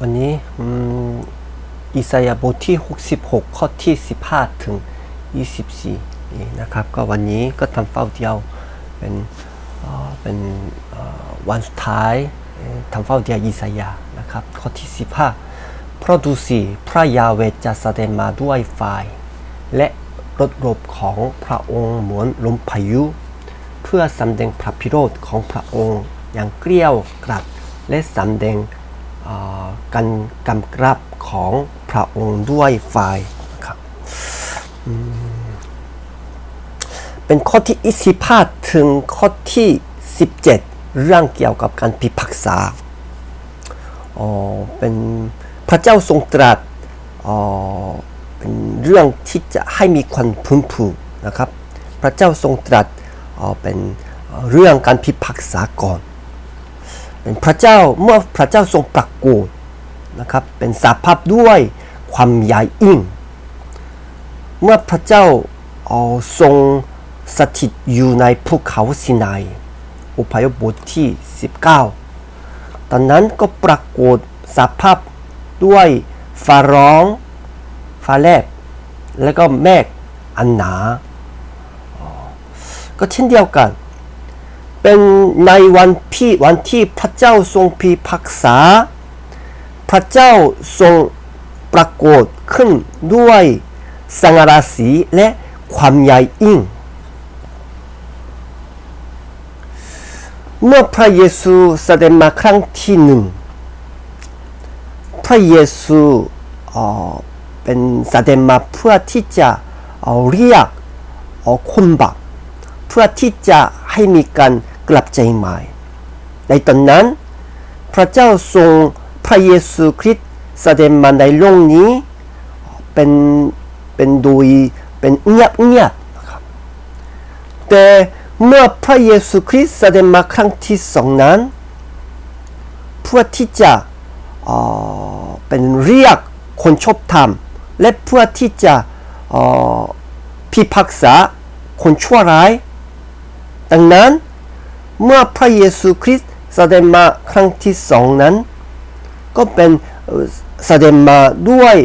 วันนี้อิสยาห์บทที่ 66 ข้อที่ 15 ถึง 24นี่นะครับ ก็วันนี้ก็ทำเฝ้าเดียวเป็นเป็นวันสุดท้ายทำเฝ้าเดียวอิสยาห์นะครับ ข้อที่ 15 เพราะดูสิพระยาเวจะแสดงมาด้วยไฟและรถรบของพระองค์เหมือนลมพายุ เพื่อสำแดงพระพิโรธของพระองค์อย่างเกลี้ยวกรัด และสำแดงเอ่อการกำกับของพระองค์ด้วยไฟครับเป็นข้อที่25ถึงข้อที่ 17 เรื่องเกี่ยวกับการพิพากษาอ๋อเป็นพระเจ้าทรงตรัสอ๋อเป็นเรื่องที่จะให้มีความพึงผูนะครับ พระเจ้าทรงตรัสอ๋อเป็นเรื่องการพิพากษาก่อน เป็นพระเจ้าเมื่อพระเจ้าทรงปรากฏนะครับเป็นสาภาพด้วยความใหญ่ยิ่ง เมื่อพระเจ้าเอาทรงสถิตอยู่ในภูเขาสินายอุปยพบทที่ 19 ตอนนั้นก็ปรากฏสาภาพด้วยฟ้าร้องฟ้าแลบ และก็เมฆอันหนา ก็เช่นเดียวกัน เป็นในวันที่วันที่พระเจ้าทรงพิพากษา พระเจ้าทรงปรากฏขึ้นด้วยสังราศีและความใหญ่ยิ่ง เมื่อพระเยซูเสด็จมาครั้งที่หนึ่ง พระเยซูเป็นเสด็จมาเพื่อที่จะเอ่อเรียกเอ่อคนบาปเพื่อที่จะให้มีการ กลับใจใหม่ ในตอนนั้น พระเจ้าทรงพระเยซูคริสต์เสด็จมาในโลกนี้ เป็นเป็นโดยเป็นเงียบเงียบนะครับแต่เมื่อพระเยซูคริสต์เสด็จมาครั้งที่สองนั้นเพื่อที่จะเเป็นเรียกคนชอบธรรม และเพื่อที่จะพิพากษาคนชั่วร้าย ดังนั้น เมื่อพระเยซูคริสต์แสดงมาครั้งที่สองนั้น ก็เป็นเอ่อแสดงมาด้วย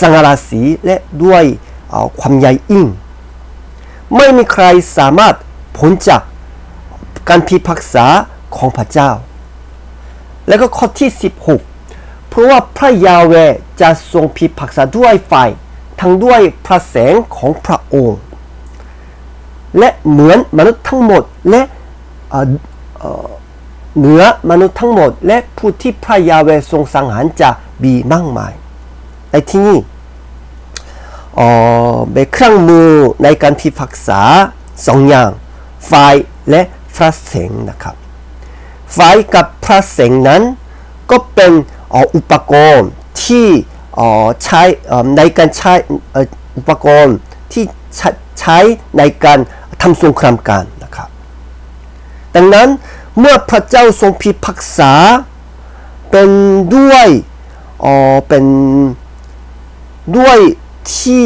สังราศีและด้วยความใหญ่ยิ่งไม่มีใครสามารถพ้นจากการพิพากษาของพระเจ้า แล้วก็ข้อที่ 16 เพราะว่าพระยาเวจะทรงพิพากษาด้วยไฟทั้งด้วยพระแสงของพระองค์ และเหมือนมนุษย์ทั้งหมดและ เหนือมนุษย์ทั้งหมด และผู้ที่พระยาเวทรงสังหารจะมีมากมายในที่นี้เป็นเครื่องมือในการพิพากษาสองอย่าง ไฟและพระแสงนะครับไฟกับพระแสงนั้นก็เป็นอ,อุปกรณ์ที่ใช้ในการใช้เอ่ออุปกรณ์ที่ใช้ใช้ในการทำสงครามกันนะครับ ดังนั้นเมื่อพระเจ้าทรงพิพากษา เป็นด้วยเออเป็นด้วยที่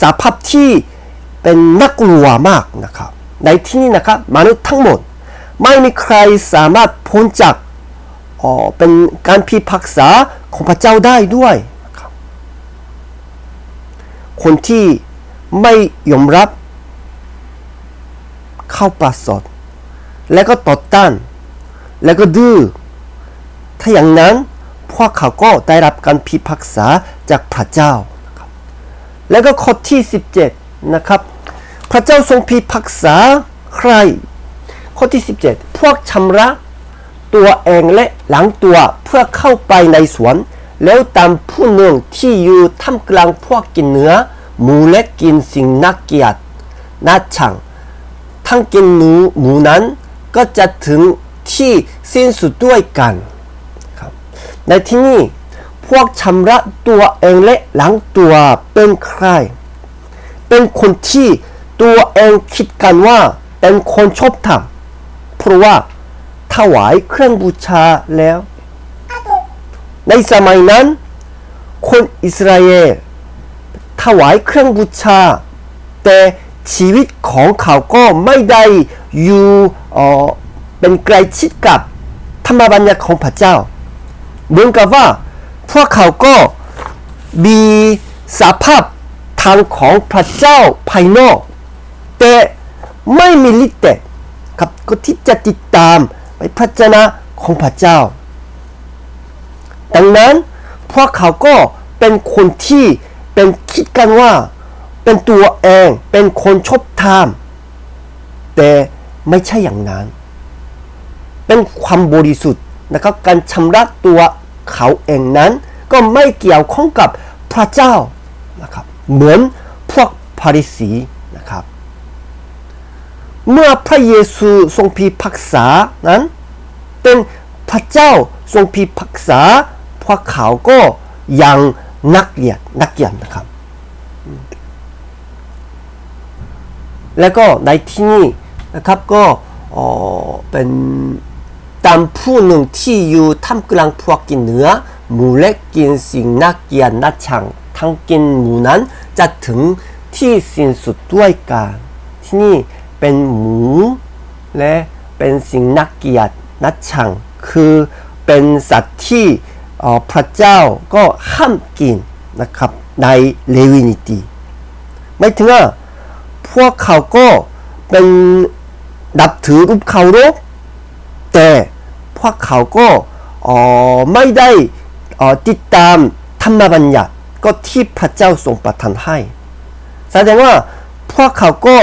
สาภาพที่เป็นนักกลัวมากนะครับ ในที่นี้นะครับมนุษย์ทั้งหมด ไม่มีใครสามารถพ้นจากเออเป็นการพิพากษาของพระเจ้าได้ด้วยนะครับคนที่ไม่ยอมรับเข้าประสด และก็ต่อต้าน และก็ดื้อ ถ้าอย่างนั้นพวกเขาก็ได้รับการพิพากษาจากพระเจ้า แล้วก็ข้อที่ 17 นะครับ พระเจ้าทรงพิพากษาใคร ข้อที่ 17 พวกชำระตัวเองและหลังตัวเพื่อเข้าไปในสวน แล้วตามผู้หนึ่งที่อยู่ท่ามกลางพวกกินเนื้อหมูและกินสิ่งน่าเกียดน่าชังทั้งกินหนูหมูนั้น ก็จะถึงที่สิ้นสุดด้วยกันครับในที่นี้พวกชำระตัวเองและหลังตัวเป็นใคร เป็นคนที่ตัวเองคิดกันว่าเป็นคนชอบธรรมเพราะว่าถวายเครื่องบูชาแล้ว ในสมัยนั้น คนอิสราเอลถวายเครื่องบูชา แต่ ชีวิตของเขาก็ไม่ได้อยู่เออเป็นใกล้ชิดกับธรรมบัญญัติของพระเจ้าเหมือนกับว่าพวกเขาก็มีสภาพทางของพระเจ้าภายนอก แต่ไม่มีฤทธิ์เดชครับก็ที่จะติดตามไปพระเจ้าของพระเจ้า ดังนั้นพวกเขาก็เป็นคนที่เป็นคิดกันว่า เป็นตัวเองเป็นคนชอบธรรมแต่ไม่ใช่อย่างนั้น เป็นความบริสุทธิ์นะครับการชำระตัวเขาเองนั้น ก็ไม่เกี่ยวข้องกับพระเจ้านะครับเหมือนพวกพาริสีนะครับเมื่อพระเยซูทรงพิพากษานั้น เป็นพระเจ้าทรงพิพากษาพวกเขาก็ยังนักเกียรตินักเกียรตินะครับ แล้วก็ในที่นี้นะครับก็เออเป็นตามผู้หนึ่งที่อยู่ท่ามกลางพวกกินเนื้อหมูเล็กกินสิ่งน่าเกลียดน่าชังทั้งกินหมูนั้นจะถึงที่สิ้นสุดด้วยกันที่นี่เป็นหมูและเป็นสิ่งน่าเกลียดน่าชังคือเป็นสัตว์ที่เออพระเจ้าก็ห้ามกินนะครับในเลวินิตีไม่ถึงว่า พวกเขาก็เป็นดับถือรูปเคารพแต่พวกเขาก็ไม่ได้ติดตามธรรมบัญญัติก็ที่พระเจ้าทรงประทานให้แสดงว่าพวกเขาก็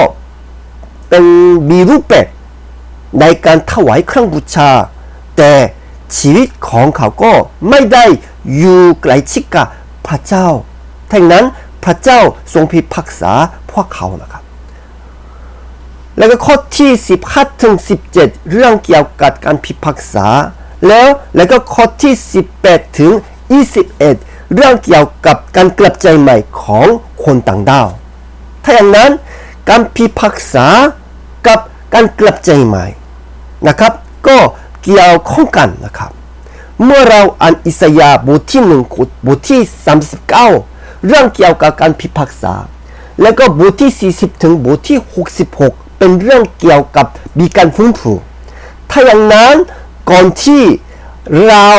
เป็นมีรูปแบบในการถวายเครื่องบูชา แต่ชีวิตของเขาก็ไม่ได้อยู่ใกล้ชิดกับพระเจ้าทั้งนั้นพระเจ้าทรงพิพากษาพวกเขานะครับ แล้วก็ข้อที่15ถึง17 เรื่องเกี่ยวกับการพิพากษา แล้วแล้วก็ข้อที่ 18ถึง21 เรื่องเกี่ยวกับการกลับใจใหม่ของคนต่างดาว ถ้าอย่างนั้นการพิพากษากับการกลับใจใหม่นะครับ ก็เกี่ยวข้องกันนะครับ เมื่อเราอ่านอิสยาห์บทที่หนึ่งบทที่ 39 เรื่องเกี่ยวกับการพิพากษา แล้วก็บทที่ 40 ถึงบทที่ 66 เป็นเรื่องเกี่ยวกับมีการฟื้นฟูถ้าอย่างนั้นก่อนที่เรา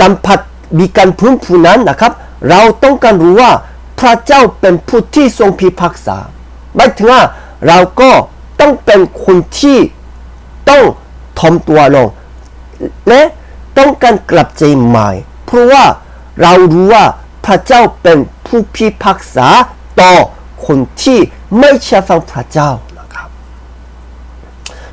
สัมผัสมีการฟื้นฟูนั้นนะครับ เราต้องการรู้ว่าพระเจ้าเป็นผู้ที่ทรงพิพากษาหมายถึงว่าเราก็ต้องเป็นคนที่ต้องทอมตัวลง และต้องการกลับใจใหม่ เพราะว่าเรารู้ว่าพระเจ้าเป็นผู้พิพากษาต่อ คนที่ไม่เชื่อฟังพระเจ้านะครับ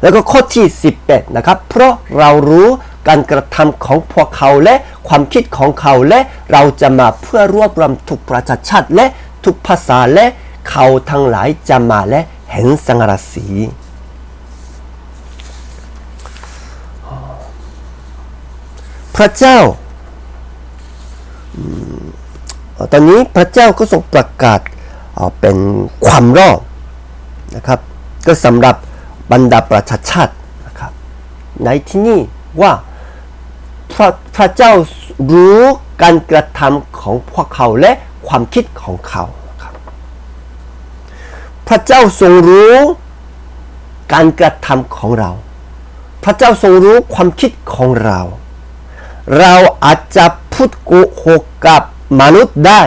แล้วก็ข้อที่18นะครับ เพราะเรารู้การกระทำของพวกเขาและความคิดของเขาและเราจะมาเพื่อรวบรวมทุกประชาชาติและทุกภาษาและเขาทั้งหลายจะมาและเห็นสังหารสีพระเจ้าตอนนี้พระเจ้าก็ทรงประกาศ เป็นความรอดนะครับ ก็สำหรับบรรดาประชาชาตินะครับ ในที่นี้ว่าพระพระเจ้ารู้การกระทำของพวกเขาและความคิดของเขาครับพระเจ้าทรงรู้การกระทำของเรา พระเจ้าทรงรู้ความคิดของเรา เราอาจจะพูดโกหกกับมนุษย์ได้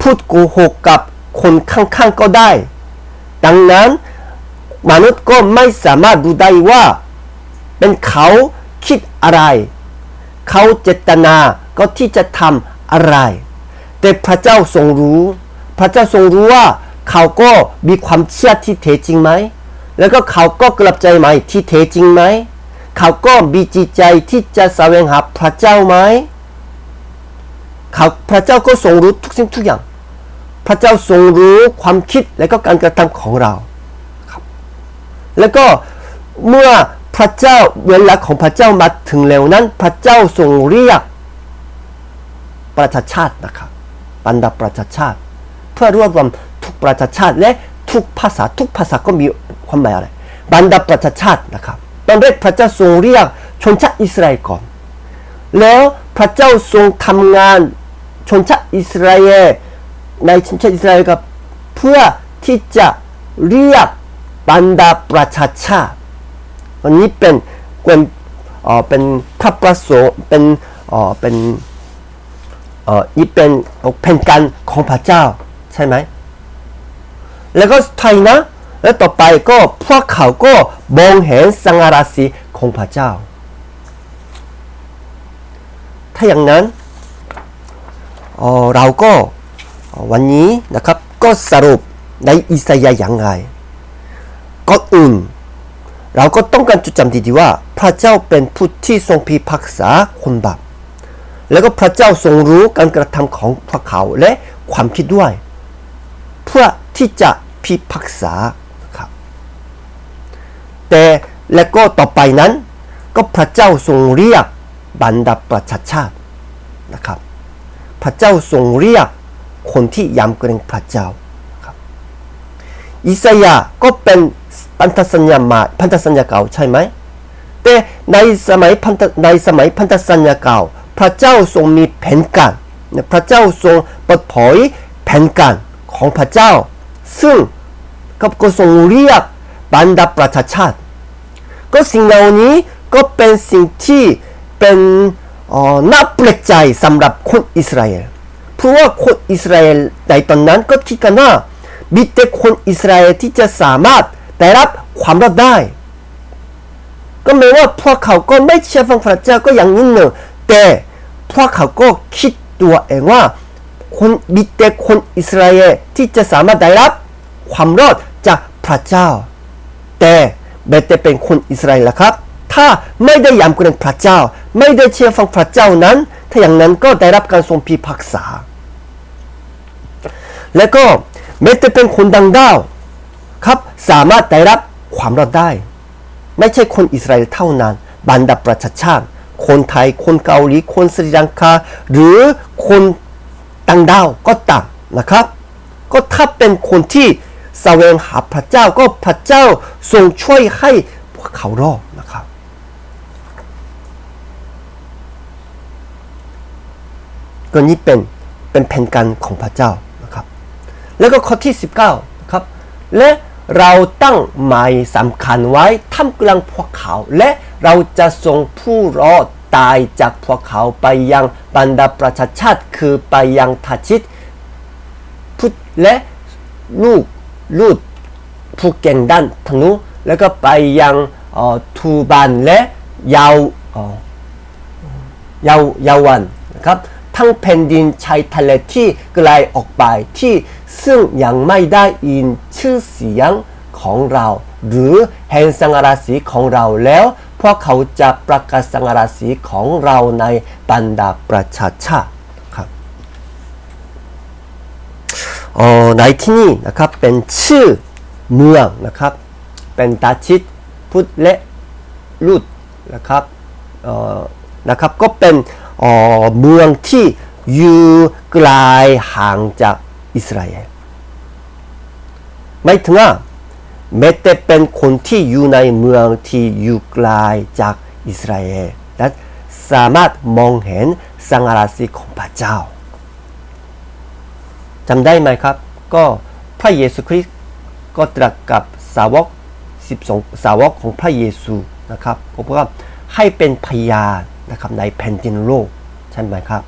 พูดโกหกกับคนข้างๆก็ได้ ดังนั้นมนุษย์ก็ไม่สามารถรู้ได้ว่า เป็นเขาคิดอะไร เขาเจตนาก็ที่จะทำอะไร แต่พระเจ้าทรงรู้ พระเจ้าทรงรู้ว่า เขาก็มีความเชื่อที่แท้จริงไหม แล้วก็เขาก็กลับใจใหม่ที่แท้จริงไหม เขาก็มีจิตใจที่จะแสวงหาพระเจ้าไหมเขาพระเจ้าก็ทรงรู้ทุกสิ่งทุกอย่าง พระเจ้าทรงรู้ความคิดและก็การกระทำของเราครับ แล้วก็เมื่อพระเจ้าเวลาของพระเจ้ามาถึงแล้วนั้น พระเจ้าทรงเรียกประชาชาตินะครับบรรดาประชาชาติ เพื่อรวบรวมทุกประชาชาติและทุกภาษาทุกภาษาก็มีความหมายอะไรบรรดาประชาชาตินะครับตอนแรกพระเจ้าทรงเรียกชนชาติอิสราเอลก่อน แล้วพระเจ้าทรงทำงานชนชาติอิสราเอล ในชนชาติอิสราเอลกับเพื่อที่จะเรียกบรรดาประชาชาติวันนี้เป็นเป็นเป็นพระประสงค์เป็นเป็นเออนี่เป็นแผ่นการของพระเจ้าใช่ไหมแล้วก็ไทยนะแล้วต่อไปก็พวกเขาก็มองเห็นสังหาราศีของพระเจ้า ถ้าอย่างนั้นเเราก็ วันนี้นะครับก็สรุปในอิสยาห์อย่างไรก่อนอื่นเราก็ต้องการจุดจำดีๆว่าพระเจ้าเป็นผู้ที่ทรงพิพากษาคนบาปแล้วก็พระเจ้าทรงรู้การกระทำของพวกเขาและความคิดด้วย เพื่อที่จะพิพากษาครับแต่และก็ต่อไปนั้น ก็พระเจ้าทรงเรียกบรรดาประชาชาตินะครับ พระเจ้าทรงเรียก คนที่ยำเกรงพระเจ้าครับอิสยาก็เป็นพันธสัญญาม่พันธสัญญาเก่าใช่ไหมแต่ในสมัยพันธในสมัยพันธสัญญาเก่า พระเจ้าทรงมีแผนการพระเจ้าทรงเปิดเผยแผนการของพระเจ้า ซึ่งก็ก็ทรงเรียกบรรดาประชาชาติ ก็สิ่งเหล่านี้ก็เป็นสิ่งที่เป็นอ่อน่าแปลกใจสำหรับคนอิสราเอล เพราะว่าคนอิสราเอลในตอนนั้นก็คิดกันว่ามีแต่คนอิสราเอลที่จะสามารถได้รับความรอดได้ ก็แม้ว่าพวกเขาก็ไม่เชื่อฟังพระเจ้าก็อย่างนี้หนึ่งแต่พวกเขาก็คิดตัวเองว่าคนมีแต่คนอิสราเอลที่จะสามารถได้รับความรอดจากพระเจ้า แต่แม้แต่เป็นคนอิสราเอลละครับ ถ้าไม่ได้ยำเกรงพระเจ้า ไม่ได้เชื่อฟังพระเจ้านั้น ถ้าอย่างนั้นก็ได้รับการทรงพิพากษา แล้วก็แม้แต่เป็นคนดังดาวครับสามารถได้รับความรอดได้ ไม่ใช่คนอิสราเอลเท่านั้น บรรดาประชาชาติ คนไทย คนเกาหลี คนสรีลังกาหรือคนต่างดาวก็ตามนะครับ ก็ถ้าเป็นคนที่แสวงหาพระเจ้าก็พระเจ้าทรงช่วยให้พวกเขารอดนะครับ ก็นี้เป็นเป็นแผนการของพระเจ้า แล้วก็ข้อที่ 19ครับและเราตั้งหมายสำคัญไว้ท่ามกลางพวกเขา และเราจะส่งผู้รอดตายจากพวกเขาไปยังบรรดาประชาชาติคือไปยังทาชิตพุทธและลูกลูกผู้เก่งด้านธนูแล้วก็ไปยังออทูบานและยาวอ่อยาวยาวันนะครับทั้งแผ่นดินชายทะเลที่ไกลออกไปที่ ซึ่งยังไม่ได้ยินชื่อเสียงของเรา หรือเห็นสังหาราศีของเราแล้ว พวกเขาจะประกาศสังหาราศีของเราในบรรดาประชาชาติครับเอ่อในที่นี่นะครับเป็นชื่อเมืองนะครับ เป็นตาชิตพุทธและลุดนะครับเอ่อนะครับก็เป็นเอ่อเมืองที่อยู่ไกลห่างจาก อิสราเอลไม่ถึงว่าแม้แต่เป็นคนที่อยู่ในเมืองที่อยู่ไกลจากอิสราเอลและสามารถมองเห็นสังหาราศีของพระเจ้าจำได้ไหมครับ ก็พระเยซูคริสต์ก็ตรัสกับสาวก12สาวกของพระเยซูนะครับก็บอกว่าให้เป็นพยานนะครับในแผ่นดินโลกใช่ไหมครับ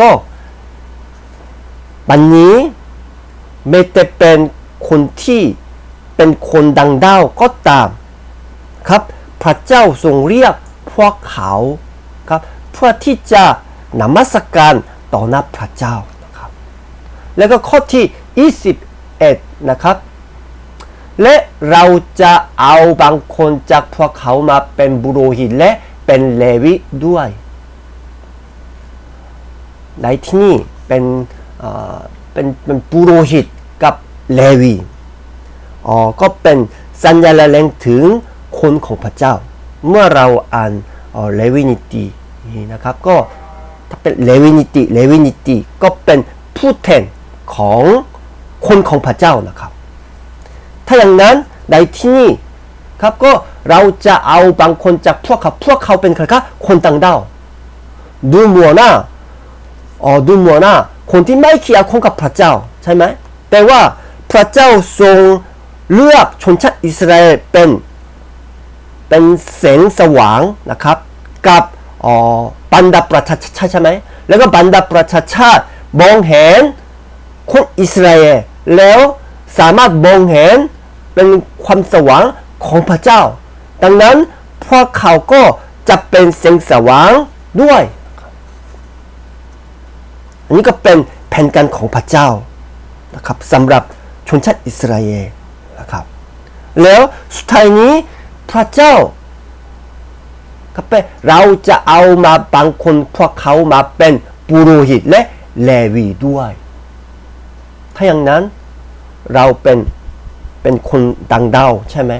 ก็ วันนี้ไม่แต่เป็นคนที่เป็นคนดังดาวก็ตามครับ พระเจ้าทรงเรียกพวกเขาครับเพื่อที่จะนมัสการต่อหน้าพระเจ้านะครับ แล้วก็ข้อที่ 21 นะครับ และเราจะเอาบางคนจากพวกเขามาเป็นบุโรหิตและเป็นเลวิด้วยในที่นี่เป็น เป็นเป็นบุโรหิตกับเลวีอ๋อก็เป็นสัญลักษณ์ถึงคนของพระเจ้า เมื่อเราอ่านเลวินิตีนะครับก็ถ้าเป็นเลวินิตีเลวินิตีก็เป็นผู้แทนของคนของพระเจ้านะครับ ถ้าอย่างนั้นในที่นี่ครับก็เราจะเอาบางคนจากพวกเขาพวกเขาเป็นใครครับคนต่างดาวดูมัวหน้าอ๋อดูมัวหน้า คนที่ไม่เกี่ยวข้องกับพระเจ้าใช่ไหมแต่ว่าพระเจ้าทรงเลือกชนชาติอิสราเอลเป็นเป็นแสงสว่างนะครับ กับอ๋อบรรดาประชาชาติใช่ไหมแล้วก็บรรดาประชาชาติมองเห็นคนอิสราเอลแล้วสามารถมองเห็นเป็นความสว่างของพระเจ้า ดังนั้นพวกเขาก็จะเป็นแสงสว่างด้วย อันนี้ก็เป็นแผนการของพระเจ้านะครับสำหรับชนชาติอิสราเอลนะครับ แล้วสุดท้ายนี้พระเจ้าก็เป็นเราจะเอามาบางคนพวกเขามาเป็นปุโรหิตและเลวีด้วยถ้าอย่างนั้นเราเป็นเป็นคนดังดาวใช่ไหม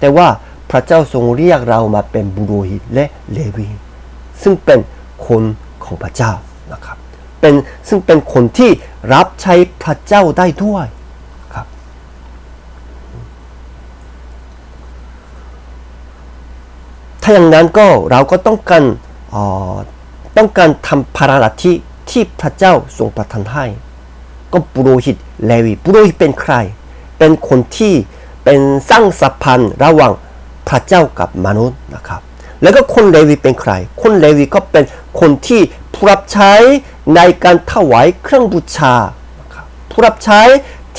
แต่ว่าพระเจ้าทรงเรียกเรามาเป็นบุโรหิตและเลวี ซึ่งเป็นคนของพระเจ้านะครับ เป็นซึ่งเป็นคนที่รับใช้พระเจ้าได้ด้วยครับ ถ้าอย่างนั้นก็เราก็ต้องการออต้องการทำภารกิจที่พระเจ้าทรงประทานให้ ก็ปุโรหิตเลวีปุโรหิตเป็นใคร เป็นคนที่เป็นสร้างสัมพันธ์ระหว่างพระเจ้ากับมนุษย์นะครับ แล้วก็คนเลวีเป็นใคร คนเลวีก็เป็นคนที่ผู้รับใช้ ในการถวายเครื่องบูชาผู้รับใช้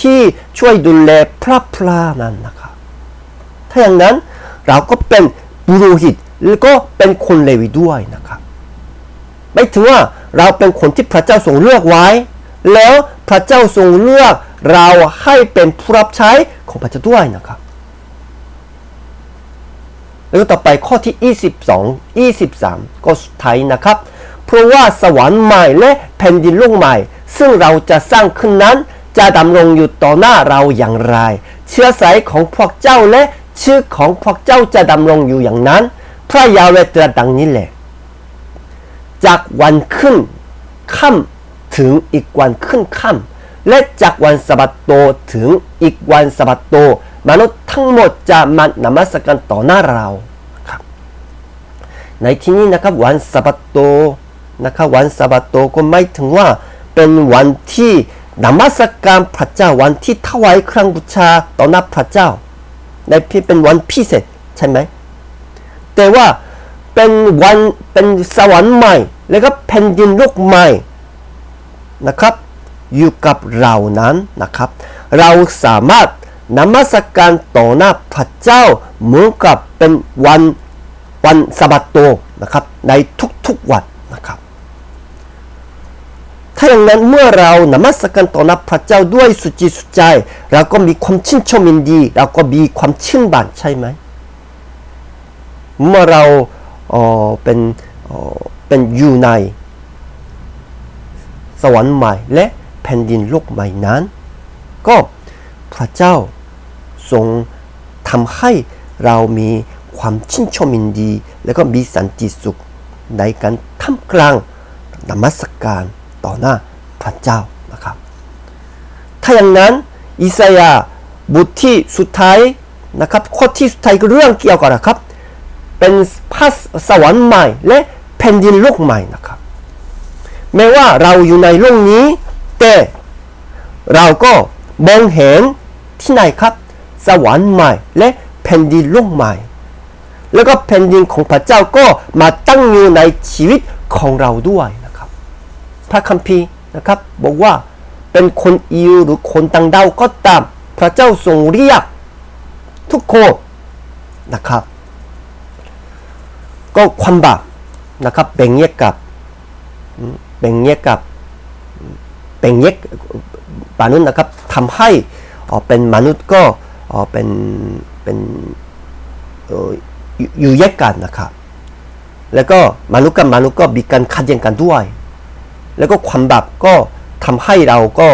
ที่ช่วยดูแลพระพลานั้นนะครับถ้าอย่างนั้นเราก็เป็นบุโรหิตแล้วก็เป็นคนเลวีด้วยนะครับไม่ถึงว่าเราเป็นคนที่พระเจ้าทรงเลือกไว้ แล้วพระเจ้าทรงเลือกเราให้เป็นผู้รับใช้ของพระเจ้าด้วยนะครับแล้วต่อไปข้อที่ 22 23 ก็สุดท้ายนะครับ เพราะว่าสวรรค์ใหม่และแผ่นดินโลกใหม่ ซึ่งเราจะสร้างขึ้นนั้น จะดำรงอยู่ต่อหน้าเราอย่างไร เชื้อสายของพวกเจ้าและชื่อของพวกเจ้าจะดำรงอยู่อย่างนั้น พระยาเวตรัสดังนี้แหละ จากวันขึ้นค่ำถึงอีกวันขึ้นค่ำและจากวันสะบัดโตถึงอีกวันสะบัดโต มนุษย์ทั้งหมดจะมานมัสการต่อหน้าเราครับในที่นี้นะครับวันสะบัดโต นะครับวันสะบัโตก็ไม่ถึงว่าเป็นวันที่นมัสการพระเจ้าวันที่ถวายเครื่องบูชาต่อหน้าพระเจ้าในที่เป็นวันพิเศษใช่ไหมแต่ว่าเป็นวันเป็นสวรรค์ใหม่ แล้วก็แผ่นดินโลกใหม่นะครับ อยู่กับเรานั้นนะครับ เราสามารถนมัสการต่อหน้าพระเจ้าเหมือนกับเป็นวันวันสะบัดโตนะครับในทุกๆวันนะครับ ถ้าอย่างนั้นเมื่อเรานมัสการต่อหน้าพระเจ้าด้วยสุจิตสุใจ เราก็มีความชื่นชมยินดี เราก็มีความชื่นบานใช่ไหม เมื่อเราเออเป็นเออเป็นอยู่ใน สวรรค์ใหม่และแผ่นดินโลกใหม่นั้น ก็พระเจ้าทรงทำให้เรามีความชื่นชมยินดี และก็มีสันติสุขในการทำกลางนมัสการ ต่อหน้าพระเจ้านะครับ ถ้าอย่างนั้นอิสยาห์บทที่สุดท้ายนะครับข้อที่สุดท้ายก็เรื่องเกี่ยวกับนะครับ เป็นพระสวรรค์ใหม่และแผ่นดินโลกใหม่นะครับ แม้ว่าเราอยู่ในโลกนี้ แต่เราก็มองเห็นที่ไหนครับ สวรรค์ใหม่และแผ่นดินโลกใหม่ แล้วก็แผ่นดินของพระเจ้าก็มาตั้งอยู่ในชีวิตของเราด้วย พระคัมภีร์นะครับบอกว่าเป็นคนอิวหรือคนต่างดาวก็ตาม พระเจ้าทรงเรียกทุกคนนะครับ ก็ความบาปนะครับแบ่งแยกกับแบ่งแยกกับแบ่งแยกมนุษย์นะครับทำให้เอ่อเป็นมนุษย์ก็เอ่อเป็นเป็นอยู่อยู่แยกกันนะครับ แล้วก็มนุษย์กับมนุษย์ก็มีการขัดแย้งกันด้วย แล้วก็ความบาปก็ทำให้เราก็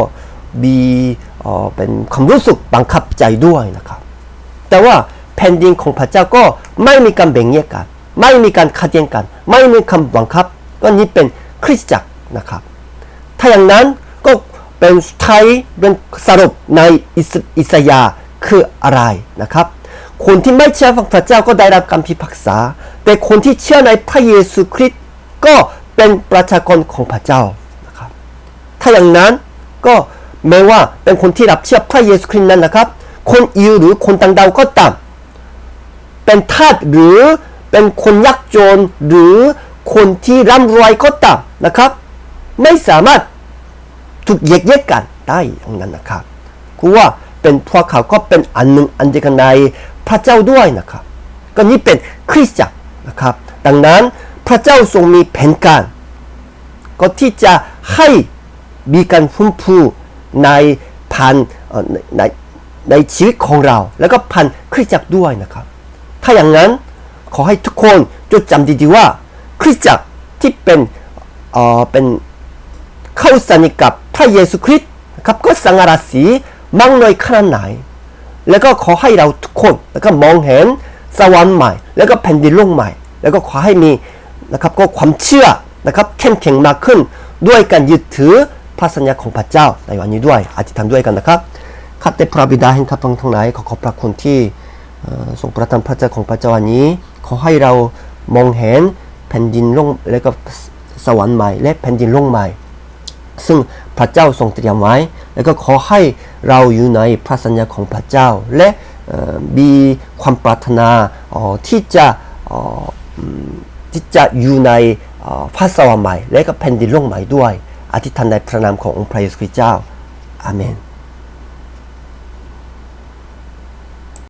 มีเป็นความรู้สึกบังคับใจด้วยนะครับ แต่ว่าแผ่นดินของพระเจ้าก็ไม่มีการแบ่งแยกกัน ไม่มีการขัดแย้งกัน ไม่มีคำบังคับ ก็นี้เป็นคริสตจักรนะครับ ถ้าอย่างนั้นก็เป็นสุดท้ายเป็นสรุปในอิสอิสยาคืออะไรนะครับ คนที่ไม่เชื่อฟังพระเจ้าก็ได้รับการพิพากษา แต่คนที่เชื่อในพระเยซูคริสต์ก็ เป็นประชากรของพระเจ้านะครับถ้าอย่างนั้นก็แม้ว่าเป็นคนที่รับเชื่อพระเยซูคริสต์นั้นนะครับ คนอิวหรือคนต่างดาวก็ตามเป็นทาสหรือเป็นคนยากจนหรือคนที่ร่ำรวยก็ตามนะครับ ไม่สามารถถูกแยกแยกกันได้อย่างนั้นนะครับคือว่าเป็นพวกเขาก็เป็นอันหนึ่งอันเดียวกันในพระเจ้าด้วยนะครับ ก็นี่เป็นคริสตจักรนะครับ ดังนั้น พระเจ้าทรงมีแผนการ ก็ที่จะให้มีการฟื้นฟูในพันในในในชีวิตของเรา แล้วก็พันคริสตจักรด้วยนะครับ ถ้าอย่างนั้นขอให้ทุกคนจดจำดีๆว่า คริสตจักรที่เป็นเอ่อเป็นเข้าสนิทกับพระเยซูคริสต์นะครับก็สังราศีมากน้อยขนาดไหน แล้วก็ขอให้เราทุกคนแล้วก็มองเห็นสวรรค์ใหม่ แล้วก็แผ่นดินโลกใหม่ แล้วก็ขอให้มี นะครับก็ความเชื่อนะครับเข้มแข็งมากขึ้น ด้วยการยึดถือพระสัญญาของพระเจ้าในวันนี้ด้วยอธิษฐานด้วยกันนะครับข้าแต่พระบิดาแห่งข้าพงทั้งหลายขอขอบพระคุณที่เอ่อทรงประทานพระเจ้าของพระเจ้าวันนี้ ขอให้เรามองเห็นแผ่นดินโลกแล้วก็สวรรค์ใหม่ และแผ่นดินโลกใหม่ ซึ่งพระเจ้าทรงเตรียมไว้ แล้วก็ขอให้เราอยู่ในพระสัญญาของพระเจ้า และมีความปรารถนาที่จะ ที่จะอยู่ในพระสวรรค์ใหม่และก็แผ่นดินโลกใหม่ด้วย อธิษฐานในพระนามขององค์พระเยซูคริสต์เจ้าอาเมน